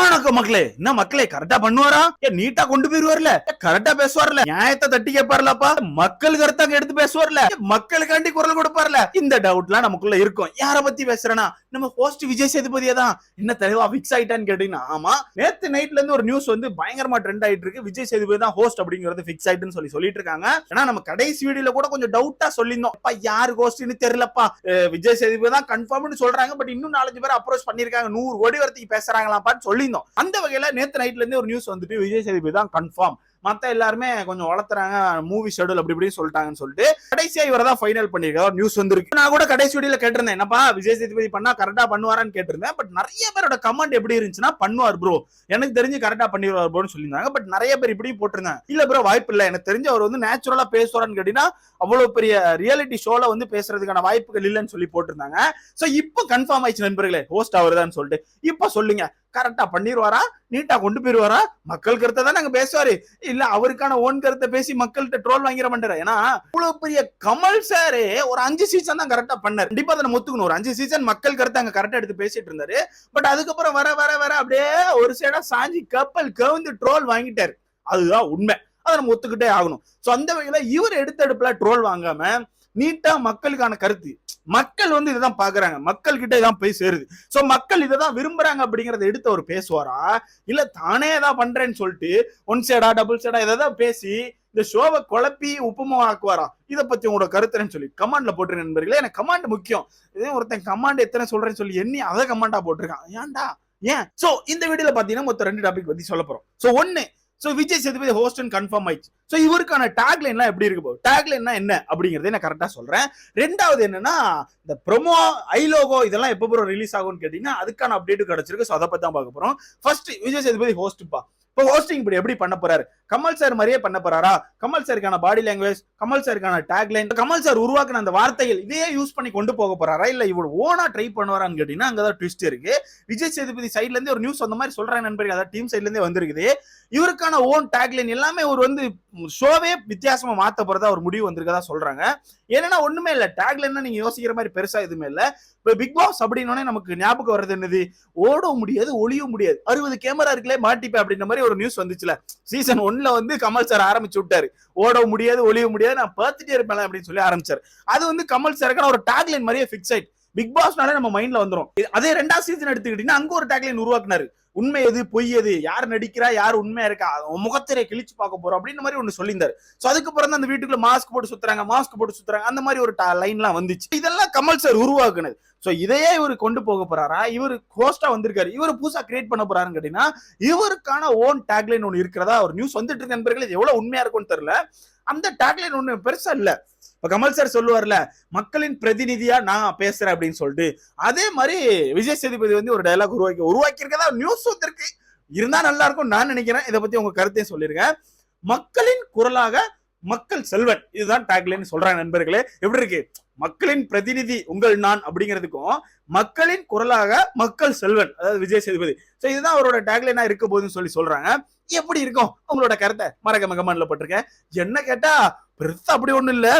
வணக்கம் மக்களே. என்ன மக்களே கரெக்டா பண்ணுவாரா? நீட்டா கொண்டு போயிருவார்ல. கரெக்டா பேசுவார்ல. நியாயத்தை தட்டி கேட்பார்லப்பா. மக்கள் கருத்தாங்க எடுத்து பேசுவார்ல. மக்களுக்காண்டி குரல் கொடுப்பார்ல. இந்த டவுட் எல்லாம் நமக்குள்ள இருக்கும். யார பத்தி பேசுறேன்னா நம்ம ஹோஸ்ட் விஜய் சேதுபதியா தான். என்ன தெளிவா பிக்ஸ் ஆயிட்டான்னு கேட்டீங்கன்னா ஆமா நேத்து நைட்ல இருந்து ஒரு நியூஸ் வந்து பயங்கரமா ட்ரெண்ட் ஆயிட்டு இருக்கு. விஜய் சேதுபதி தான் ஹோஸ்ட் அப்படிங்கிறது பிக்ஸ் ஆயிட்டுன்னு சொல்லி சொல்லிட்டு இருக்காங்க ஏன்னா நம்ம கடைசி வீடியோல கூட கொஞ்சம் டவுட்டா சொல்லியிருந்தோம். அப்பா யாரு ஹோஸ்ட்னு தெரியலப்பா. விஜய் சேதுபதி தான் கன்ஃபார்ம்னு சொல்றாங்க. பட் இன்னும் நாலஞ்சு பேர் அப்ரோச் பண்ணிருக்காங்க நூறு கோடி வரத்துக்கு பேசுறாங்களாப்பான்னு சொல்லியிருந்தோம் அந்த வகையில நேத்து நைட்ல இருந்து ஒரு நியூஸ் வந்துட்டு விஜய் சேதுபதி தான் கன்ஃபார்ம் மத்த எல்லாருமே கொஞ்சம் வளர்த்துறாங்க மூவி ஷெடியூல் அப்படி இப்படின்னு சொல்லிட்டாங்கன்னு சொல்லிட்டு கடைசியா இவரை தான் ஃபைனல் பண்ணிருக்காரு நியூஸ் வந்திருக்கு. நான் கூட கடைசி வீடியோல கேட்டிருந்தேன் என்னப்பா விஜய் சேதுபதி பண்ணா கரெக்டா பண்ணுவாரான்னு கேட்டிருந்தேன். பட் நிறைய பேரோட கமெண்ட் எப்படி இருந்துச்சுன்னா பண்ணுவார் ப்ரோ எனக்கு தெரிஞ்சு கரெக்டா பண்ணிடுவார் ப்ரோன்னு சொல்லியிருந்தாங்க. பட் நிறைய பேர் இப்படி போட்டிருந்தாங்க. இல்ல ப்ரோ வாய்ப்பு இல்லை. எனக்கு தெரிஞ்சு அவர் வந்து நேச்சுரலா பேசுவாரான்னு கேட்டீங்கன்னா அவ்வளவு பெரிய ரியாலிட்டி ஷோல வந்து பேசுறதுக்கான வாய்ப்புகள் இல்லைன்னு சொல்லி போட்டிருந்தாங்க. சோ இப்போ கன்ஃபார்ம் ஆயிடுச்சு நண்பர்களே. ஹோஸ்ட் அவர் சொல்லிட்டு. இப்போ சொல்லுங்க. கரெக்டா பண்ணிடுவாரா நீட்டா கொண்டு போயிருவாரா? மக்கள் கருத்தை தான் நாங்க பேசுவாரு. இல்ல அவருக்கான ஓன் கருத்தை பேசி மக்கள்கிட்ட ட்ரோல் வாங்கிட மாட்டாரு ஏன்னா இவ்வளவு பெரிய கமல் சாரு ஒரு அஞ்சு சீசன் தான் கரெக்டா பண்ணாரு. கண்டிப்பா அதை நம்ம ஒத்துக்கணும். ஒரு அஞ்சு சீசன் மக்கள் கருத்தை அங்க கரெக்டா எடுத்து பேசிட்டு இருந்தாரு. பட் அதுக்கப்புறம் வர வர வர அப்படியே ஒரு சைடா சாஞ்சி கப்பல் கவுந்து ட்ரோல் வாங்கிட்டாரு. அதுதான் உண்மை. அதை நம்ம ஒத்துக்கிட்டே ஆகணும். ஸோ அந்த வகையில இவர் எடுத்த ட்ரோல் வாங்காம நீட்டா மக்களுக்கான கருத்து. மக்கள் வந்து இதை தான் பாக்குறாங்க. மக்கள் கிட்ட இதான் போய் சேருது. ஸோ மக்கள் இதை தான் விரும்புறாங்க அப்படிங்கறத எடுத்து அவர் பேசுவாரா? இல்ல தானே தான் பண்றேன்னு சொல்லிட்டு ஒன் சைடா டபுள் சைடா எதாவது பேசி இந்த ஷோவை குழப்பி உப்புமா ஆக்குவாரா? இதை பத்தி உங்களோட கருத்துன்னு சொல்லி கமாண்ட்ல போட்டுருங்க நண்பர்களே. எனக்கு கமாண்ட் முக்கியம். இதே ஒருத்தன் கமாண்ட் எத்தனை சொல்றேன்னு சொல்லி எண்ணி அதை கமாண்டா போட்டிருக்கான். ஏன்டா? ஏன்? சோ இந்த வீடியோல பாத்தீங்கன்னா மொத்தம் ரெண்டு டாபிக் பத்தி சொல்ல போறோம். சோ ஒன்னு சோ விஜய் சேதுபதி ஹோஸ்டன் கன்ஃபார்ம் ஆயிடுச்சு. சோ இவருக்கான டேக் லைன்லாம் எப்படி இருக்கு டேக் லைன்னா என்ன அப்படிங்கறத நான் கரெக்டா சொல்றேன். ரெண்டாவது என்னன்னா இந்த ப்ரோமோ ஐ லோகோ இதெல்லாம் எப்போ ப்ரோ ரிலீஸ் ஆகும்னு கேட்டீங்கன்னா அதுக்கான அப்டேட் கிடைச்சிருக்கு. ஸோ அதை பத்தி தான் பார்க்க போறோம். ஃபர்ஸ்ட் விஜய் சேதுபதி ஹோஸ்ட்ப்பா இப்போ ஹோஸ்டிங் இப்படி எப்படி பண்ண போறாரு? கமல் சார் மாதிரியே பண்ண போறாரா? கமல் சாருக்கான பாடி லாங்குவேஜ் கமல் சாருக்கான டேக்லைன் கமல் சார் உருவாக்குன அந்த வார்த்தைகள் இதையே யூஸ் பண்ணி கொண்டு போக போறாரா? இல்ல இவ்வளவு ஓனா ட்ரை பண்ணுவாரான்னு கேட்டீங்கன்னா அங்கதான் ட்விஸ்ட் இருக்கு. விஜய் சேதுபதி சைட்ல இருந்து ஒரு நியூஸ் அந்த மாதிரி சொல்றாங்க நண்பர்கள் அதாவது டீம் சைட்ல இருந்தே வந்திருக்குது. இவருக்கான ஓன் டேக் லைன் எல்லாமே ஒரு வந்து ஷோவே வித்தியாசமா மாத்த போறதா ஒரு முடிவு வந்திருக்கதா சொல்றாங்க. ஏன்னா ஒண்ணுமே இல்ல. டேக்ல என்ன நீங்க யோசிக்கிற மாதிரி பெருசா எதுவுமே இல்ல. இப்ப பிக் பாஸ் அப்படின்னு நமக்கு ஞாபகம் வர்றது என்னது? ஓட முடியாது ஒளிய முடியாது. அறுபது கேமரா இருக்குல்லே மாட்டிப்பேன் அப்படின்ற மாதிரி ஒரு நியூஸ் வந்துச்சுல. சீசன் ஒன்ல வந்து கமல் சார் ஆரம்பிச்சு விட்டாரு. ஓட முடியாது ஒளிய முடியாது நான் பார்த்துட்டே இருப்பேன் அப்படின்னு சொல்லி ஆரம்பிச்சார். அது வந்து கமல் சாருக்கான ஒரு டேக்லைன் மாதிரியே ஃபிக்ஸ் ஆயிட்டு. பிக் பாஸ்னாலே நம்ம மைண்ட்ல வந்துரும். அதே ரெண்டாவது சீசன் எடுத்துக்கிட்டீங்கன்னா அங்க ஒரு டேக்லைன் உருவாக்குனாரு. உண்மை எது பொய் எது யார் நடிக்கிறா யார் உண்மையா இருக்கா அவன் முகத்திரை கிழிச்சு பார்க்க போறோம் அப்படின்னு மாதிரி ஒன்று சொல்லியிருந்தாரு. சோ அதுக்கப்புறம் தான் அந்த வீட்டுக்குள்ள மாஸ்க் போட்டு சுத்துறாங்க மாஸ்க் போட்டு சுத்துறாங்க அந்த மாதிரி ஒரு லைன்லாம் வந்துச்சு. இதெல்லாம் கமல் சார் உருவாக்குனது. ஸோ இதையே இவர் கொண்டு போக போறாரா? இவர் ஹோஸ்டா வந்திருக்காரு. இவர் புதுசா கிரியேட் பண்ண போறாருன்னு கேட்டீங்கன்னா இவருக்கான ஓன் டேக்லைன் ஒன்று இருக்கிறதா? ஒரு நியூஸ் வந்துட்டு இருக்க நண்பர்கள் இது எவ்வளவு உண்மையா இருக்கும்னு தெரியல. அந்த டேக்லைன் ஒன்று பெருசா இல்ல. இப்ப கமல் சார் சொல்லுவார்ல மக்களின் பிரதிநிதியா நான் பேசுறேன் அப்படின்னு சொல்லிட்டு. அதே மாதிரி விஜய் சேதுபதி வந்து ஒரு டைலாக் உருவாக்கி உருவாக்கி இருக்கதா நியூஸ் வந்திருக்கு. இருந்தா நல்லா இருக்கும் நான் நினைக்கிறேன். இதை பத்தி உங்க கருத்தையும் சொல்லிருக்கேன் மக்களின் குரலாக மக்கள் செல்வன். இதுதான் டேக்லைன் சொல்றாங்க நண்பர்களே. எப்படி இருக்கு? மக்களின் பிரதிநிதி உங்கள் நான் அப்படிங்கிறதுக்கும் மக்களின் குரலாக மக்கள் செல்வன். அதாவது விஜய் சேதுபதி. ஸோ இதுதான் அவரோட டேக்லைனா இருக்க போகுதுன்னு சொல்லி சொல்றாங்க. எப்படி இருக்கும்? உங்களோட கருத்தை மறக்க மகமான்ல போட்டிருக்கேன். என்ன கேட்டா பெருசா அப்படி ஒண்ணும் இல்லை.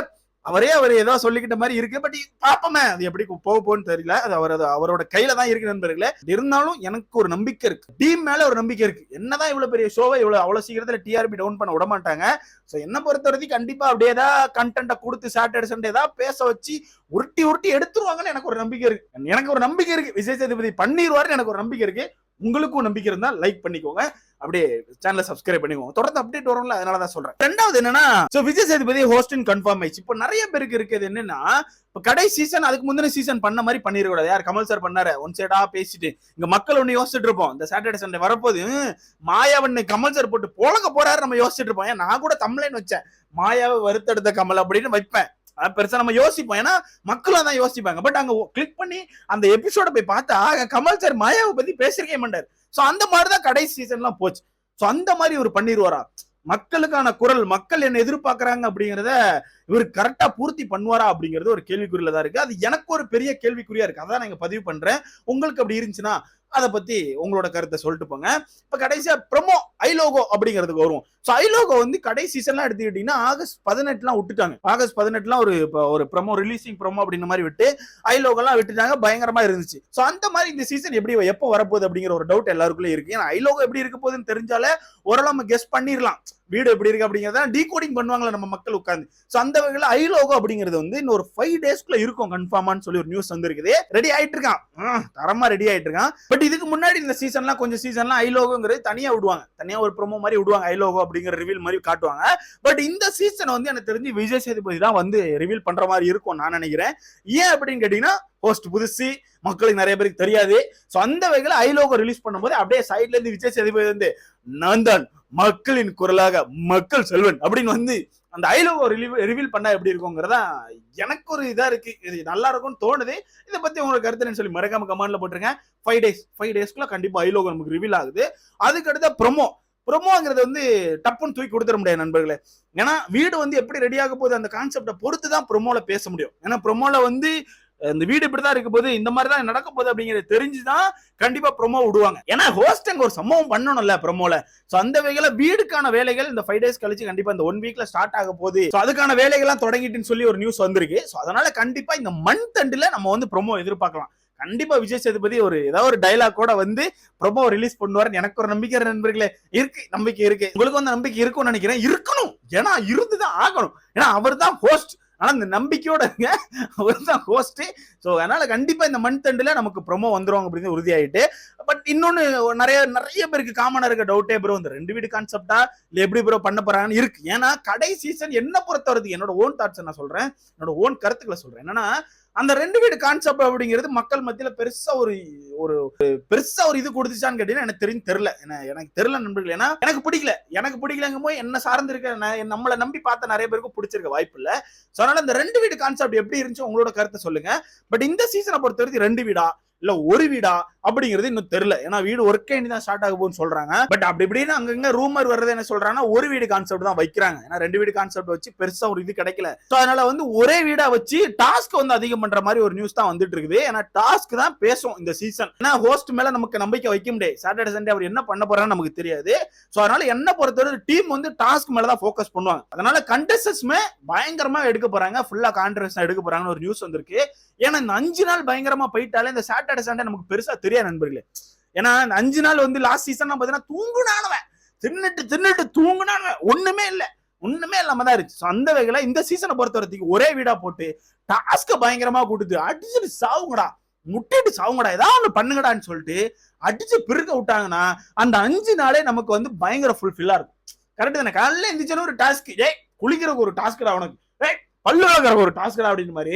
அவரே அவர் ஏதோ சொல்லிக்கிட்ட மாதிரி இருக்கு. பட் பாப்போமே அது எப்படி போக போன்னு தெரியல. அது அவர் அவரோட கையில தான் இருக்கு நண்பர்களே. இருந்தாலும் எனக்கு ஒரு நம்பிக்கை இருக்கு. டீம் மேல ஒரு நம்பிக்கை இருக்கு. என்னதான் இவ்வளவு பெரிய ஷோவை இவ்வளவு அவ்வளவு சீக்கிரத்துல டிஆர்பி டவுன் பண்ண விட மாட்டாங்க. சோ என்ன பொறுத்த வரைக்கும் கண்டிப்பா அப்படியே ஏதாவது கண்டென்ட்டை கொடுத்து சாட்டர்டே சண்டே ஏதாவது பேச வச்சு உருட்டி உருட்டி எடுத்துருவாங்கன்னு எனக்கு ஒரு நம்பிக்கை இருக்கு. எனக்கு ஒரு நம்பிக்கை இருக்கு. விஜய் சேதுபதி பண்ணிடுவாருன்னு எனக்கு ஒரு நம்பிக்கை இருக்கு. உங்களுக்கும் நம்பிக்கை இருந்தால் லைக் பண்ணிக்கோங்க. அப்படியே சேனலை சப்ஸ்கிரைப் பண்ணிக்கோங்க. தொடர்ந்து அப்டேட் வரும்ல அதனால தான் சொல்றேன். ரெண்டாவது என்னன்னா ஸோ விஜய் சேதுபதி ஹோஸ்டின் கன்ஃபார்ம் ஆயிடுச்சு. இப்போ நிறைய பேருக்கு இருக்குது என்னன்னா இப்போ கடை சீசன் அதுக்கு முந்தின சீசன் பண்ண மாதிரி பண்ணிடக்கூடாது. யார் கமல் சார் பண்ணாரு? ஒன் சைடா பேசிட்டு இங்க மக்கள் ஒன்று யோசிச்சுட்டு இருப்போம். இந்த சாட்டர்டே சண்டே வரப்போது மாயாவண்ணு கமல் சார் போட்டு போலங்க போறாரு நம்ம யோசிச்சுட்டு இருப்போம். ஏன் நான் கூட தமிழ்லைன் வச்சேன். மாயாவை வருத்தெடுத்த கமல் அப்படின்னு வைப்பேன். பெருசா நம்ம யோசிப்போம். ஏன்னா மக்களும் தான் யோசிப்பாங்க. பட் அங்க கிளிக் பண்ணி அந்த எபிசோட போய் பார்த்தா கமல் சார் மாயாவை பத்தி பேசிருக்கே மாட்டார். சோ அந்த மாதிரிதான் கடைசி சீசன்லாம் போச்சு. சோ அந்த மாதிரி இவர் பண்ணிடுவாரா மக்களுக்கான குரல் மக்கள் என்ன எதிர்பார்க்கறாங்க அப்படிங்கறத இவர் கரெக்டா பூர்த்தி பண்ணுவாரா அப்படிங்கிறது ஒரு கேள்விக்குறியில தான் இருக்கு. அது எனக்கு ஒரு பெரிய கேள்விக்குறியா இருக்கு. அதான் நான் பதிவு பண்றேன். உங்களுக்கு அப்படி இருந்துச்சுன்னா அதை பத்தி உங்களோட கருத்தை சொல்லிட்டு போங்க இப்ப கடைசியா ப்ரோமோ ஐலோகோ அப்படிங்கிறதுக்கு வருவோம். ஸோ ஐலோகோ வந்து கடைசி சீசன்லாம் எடுத்துக்கிட்டீங்கன்னா ஆகஸ்ட் பதினெட்டுலாம் விட்டுட்டாங்க. ஆகஸ்ட் பதினெட்டுலாம் ஒரு ஒரு ப்ரோமோ ரிலீசிங் ப்ரோமோ அப்படின்ற மாதிரி விட்டு ஐலோகோலாம் விட்டுட்டாங்க பயங்கரமா இருந்துச்சு. ஸோ அந்த மாதிரி இந்த சீசன் எப்படி எப்போ வரப்போகுது அப்படிங்கிற ஒரு டவுட் எல்லாருக்குள்ளே இருக்கு. ஏன்னா ஐலோகோ எப்படி இருக்க போகுதுன்னு தெரிஞ்சாலே ஓரளவு நம்ம கெஸ் பண்ணிடலாம். வீடு எப்படி இருக்கு அப்படிங்கறத டீகோடிங் பண்ணுவாங்களே நம்ம மக்கள் உட்காந்து ஸோ அந்த வகையில் ஐலோகோ அப்படிங்கிறது வந்து இன்னும் ஒரு ஃபைவ் டேஸ்க்குள்ள இருக்கும் கன்ஃபார்மான்னு சொல்லி ஒரு நியூஸ் வந்திருக்குது. ரெடி ஆயிட்டு இருக்கான். தரமா ரெடி ஆயிட்டு இருக்கான். பட் இதுக்கு முன்னாடி இந்த சீசன்லாம் கொஞ்சம் சீசன்லாம் ஐலோகோங்கிறது தனியா விடுவாங்க. தனியா ஒரு ப்ரோமோ மாதிரி விடுவாங்க ஐலோகோ அப்படிங்கிற ரிவீல் மாதிரி காட்டுவாங்க. பட் இந்த சீசன் வந்து எனக்கு தெரிஞ்சு விஜய் சேதுபதி தான் வந்து ரிவீல் பண்ற மாதிரி இருக்கும் நான் நினைக்கிறேன். ஏன் அப்படின்னு கேட்டீங்கன்னா ஹோஸ்ட் புதுசு மக்களுக்கு நிறைய பேருக்கு தெரியாது. ஸோ அந்த வகையில் ஐலோகோ ரிலீஸ் பண்ணும்போது அப்படியே சைட்ல இருந்து விஜய் சேதுபதி வந்து நான் தான் மக்களின் குரலாக மக்கள் செல்வன் அப்படின்னு வந்து அந்த ஐலோகோ ரிவீல் பண்ணா எப்படி இருக்குங்கிறதா எனக்கு ஒரு இதா இருக்கு. இது நல்லா இருக்கும்னு தோணுது. இதை பத்தி உங்களுக்கு கருத்து சொல்லி மறக்காம கமெண்ட்ல போட்டுருங்க. ஃபைவ் டேஸ் ஃபைவ் டேஸ்க்குள்ள கண்டிப்பா ஐலோகோ நமக்கு ரிவீல் ஆகுது. அதுக்கு அடுத்த ப்ரொமோ ப்ரொமோங்கிறது வந்து டப்புன்னு தூக்கி கொடுத்துட முடியாது நண்பர்களே. ஏன்னா வீடு வந்து எப்படி ரெடி ஆக போகுது அந்த கான்செப்டை பொறுத்து தான் ப்ரொமோல பேச முடியும். ஏன்னா ப்ரொமோல வந்து இந்த வீடு இப்படிதான் இருக்க போது இந்த மாதிரி தான் நடக்க போகுது அப்படிங்கிறது தெரிஞ்சுதான் கண்டிப்பா ப்ரொமோ விடுவாங்க. ஏன்னா ஹோஸ்ட் அங்க ஒரு சம்பவம் பண்ணணும்ல ப்ரொமோல சோ அந்த வகையில வீடுக்கான வேலைகள் இந்த ஃபைவ் டேஸ் கழிச்சு கண்டிப்பா இந்த ஒன் வீக்ல ஸ்டார்ட் ஆக போகுது. ஸோ அதுக்கான வேலைகள்லாம் தொடங்கிட்டுன்னு சொல்லி ஒரு நியூஸ் வந்திருக்கு. ஸோ அதனால கண்டிப்பா இந்த மந்த் தண்டில் நம்ம வந்து ப்ரொமோ எதிர்பார்க்கலாம். கண்டிப்பா விஜய் சேதுபதி ஒரு ஏதாவது ஒரு டைலாக் கூட வந்து ப்ரொமோ ரிலீஸ் பண்ணுவார்னு எனக்கு ஒரு நம்பிக்கை நண்பர்களே. இருக்கு நம்பிக்கை இருக்கு. உங்களுக்கு வந்து நம்பிக்கை இருக்கும்னு நினைக்கிறேன். இருக்கணும். ஏன்னா இருந்துதான் ஆகணும். ஏன்னா அவர் தான் ஹோஸ்ட் ஆனா இந்த நம்பிக்கையோட இருங்க. அவர் தான் ஹோஸ்ட் ஸோ அதனால கண்டிப்பா இந்த மந்த் எண்டுல நமக்கு ப்ரொமோ வந்துருவாங்க அப்படின்னு உறுதியாயிட்டு. பட் இன்னொன்னு நிறைய நிறைய பேருக்கு காமனா இருக்க டவுட்டே ப்ரோ இந்த ரெண்டு வீடு கான்செப்டா இல்ல எப்படி ப்ரோ பண்ண போறாங்கன்னு இருக்கு. ஏன்னா கடை சீசன் என்ன பொறுத்த வரைக்கும் என்னோட ஓன் தாட்ஸ் நான் சொல்றேன். என்னோட ஓன் கருத்துக்களை சொல்றேன். என்னன்னா அந்த ரெண்டு வீடு கான்செப்ட் அப்படிங்கிறது மக்கள் மத்தியில பெருசா ஒரு ஒரு பெருசா ஒரு இது கொடுத்துச்சான்னு கேட்டீங்கன்னா எனக்கு தெரியும் தெரியல. எனக்கு தெரியல நண்பர்கள். ஏன்னா எனக்கு பிடிக்கல. எனக்கு பிடிக்கலங்கும் போது என்ன சார்ந்து இருக்க ந- நம்மளை நம்பி பார்த்த நிறைய பேருக்கு பிடிச்சிருக்க வாய்ப்பு இல்ல. சோ அதனால இந்த ரெண்டு வீடு கான்செப்ட் எப்படி இருந்துச்சு உங்களோட கருத்தை சொல்லுங்க. பட் இந்த சீசனை பொறுத்த வரைக்கும் ரெண்டு வீடா? இல்ல ஒரு வீடா? அப்படிங்கிறது இன்னும் தெரியல. ஏன்னா வீடு ஒர்க்கே தான் ஸ்டார்ட் ஆக போகும்னு சொல்றாங்க. பட் அப்படி இப்படின்னு அங்கங்க ரூமர் வர்றது என்ன சொல்றாங்கன்னா ஒரு வீடு கான்செப்ட் தான் வைக்கிறாங்க. ஏன்னா ரெண்டு வீடு கான்செப்ட் வச்சு பெருசா ஒரு இது கிடைக்கல. ஸோ அதனால வந்து ஒரே வீடா வச்சு டாஸ்க் வந்து அதிகம் பண்ற மாதிரி ஒரு நியூஸ் தான் வந்துட்டு இருக்குது. ஏன்னா டாஸ்க் தான் பேசும் இந்த சீசன் ஏன்னா ஹோஸ்ட் மேல நமக்கு நம்பிக்கை வைக்க முடியாது. சாட்டர்டே சண்டே அவர் என்ன பண்ண போறான்னு நமக்கு தெரியாது. ஸோ அதனால என்ன பொறுத்தவரை டீம் வந்து டாஸ்க் மேல தான் ஃபோக்கஸ் பண்ணுவாங்க. அதனால கண்டஸ்டன்ஸ்மே பயங்கரமா எடுக்க போறாங்க. ஃபுல்லா கான்ட்ரவர்ஸ் எடுக்க போறாங்கன்னு ஒரு நியூஸ் வந்திருக்கு. ஏன்னா இந்த அஞ்சு நாள் பயங்கரமா போயிட்டாலே இந்த சாட்டர்டே சண்டே நமக்கு பெருசா தெரியாது நண்பர்களே. ஏன்னா அஞ்சு நாள் வந்து லாஸ்ட் சீசன் பாத்தீங்கன்னா தூங்குனானவன் தின்னுட்டு தின்னுட்டு தூங்குனானவன் ஒண்ணுமே இல்ல. ஒண்ணுமே இல்லாம தான் இருந்துச்சு. அந்த வகையில இந்த சீசனை பொறுத்த வரைக்கும் ஒரே வீடா போட்டு டாஸ்க பயங்கரமா கொடுத்து அடிச்சுட்டு சாவுங்கடா. முட்டிட்டு சாவுங்கடா. ஏதாவது ஒண்ணு பண்ணுங்கடான்னு சொல்லிட்டு அடிச்சு பிறக்க விட்டாங்கன்னா அந்த அஞ்சு நாளே நமக்கு வந்து பயங்கர ஃபுல்ஃபில்லா இருக்கும். கரெக்ட் தானே? காலையில எந்திரிச்சோன்னு ஒரு டாஸ்க் ஏய் குளிக்கிறதுக்கு ஒரு டாஸ்க்டா உனக்கு. ஏய் பல்லு விளக்குற ஒரு டாஸ்க்டா அப்படின்னு மாதிரி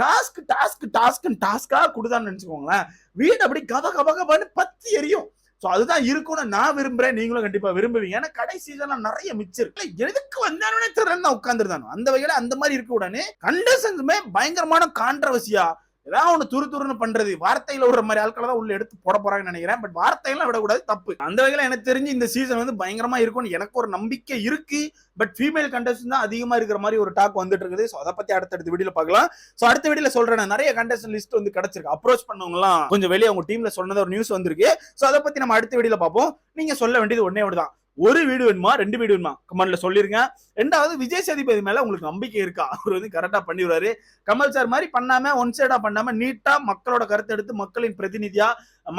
டாஸ்க் டாஸ்க் டாஸ்க் டாஸ்க்காக கொடுதான்னு நினைச்சுக்கோங்களேன். வீடு அப்படி கப கப கபன்னு பத்தி எரியும். ஸோ அதுதான் இருக்கும்னு நான் விரும்புறேன். நீங்களும் கண்டிப்பா விரும்புவீங்க. ஏன்னா கடை சீசன்ல நிறைய மிச்சம் இருக்கு. எதுக்கு வந்தானே தெரியல உட்காந்துருந்தானோ அந்த வகையில அந்த மாதிரி இருக்க உடனே கண்டசன்ஸுமே பயங்கரமான கான்ட்ரவர்சியா ஏதாவது ஒண்ணு துரு துருன்னு பண்றது. வார்த்தையில விடுற மாதிரி ஆட்களை தான் உள்ள எடுத்து போட போறாங்கன்னு நினைக்கிறேன். பட் வார்த்தையெல்லாம் விடக்கூடாது தப்பு. அந்த வகையில எனக்கு தெரிஞ்சு இந்த சீசன் வந்து பயங்கரமா இருக்கும்னு எனக்கு ஒரு நம்பிக்கை இருக்கு. பட் ஃபீமேல் கண்டஸ்டன் தான் அதிகமா இருக்கிற மாதிரி ஒரு டாக் வந்துட்டு இருக்குது. ஸோ அதை பத்தி அடுத்தடுத்த வீடியோ பார்க்கலாம். ஸோ அடுத்த வீடியோ சொல்றேன் நிறைய கண்டஸ்டன் லிஸ்ட் வந்து கிடைச்சிருக்கு. அப்ரோச் பண்ணவங்க கொஞ்சம் வெளியே அவங்க டீம்ல சொன்னது ஒரு நியூஸ் வந்திருக்கு. ஸோ அதை பத்தி நம்ம அடுத்த வீடியோ பார்ப்போம். நீங்க சொல்ல வேண்டியது ஒன்னே ஒன்று தான் ஒரு வீடு வேணுமா? ரெண்டு வீடு வேணுமா? கமெண்ட்ல சொல்லிருங்க. ரெண்டாவது விஜய் சேதுபதி மேல உங்களுக்கு நம்பிக்கை இருக்கா? அவர் வந்து கரெக்டா பண்ணிடுவாரு. கமல் சார் மாதிரி பண்ணாம ஒன் சைடா பண்ணாம நீட்டா மக்களோட கருத்தை எடுத்து மக்களின் பிரதிநிதியா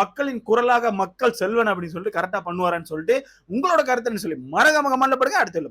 மக்களின் குரலாக மக்கள் செல்வன் அப்படின்னு சொல்லிட்டு கரெக்டா பண்ணுவாரான்னு சொல்லிட்டு உங்களோட கருத்துன்னு சொல்லி மறக்காம கமெண்ட்ல படுங்க. அடுத்த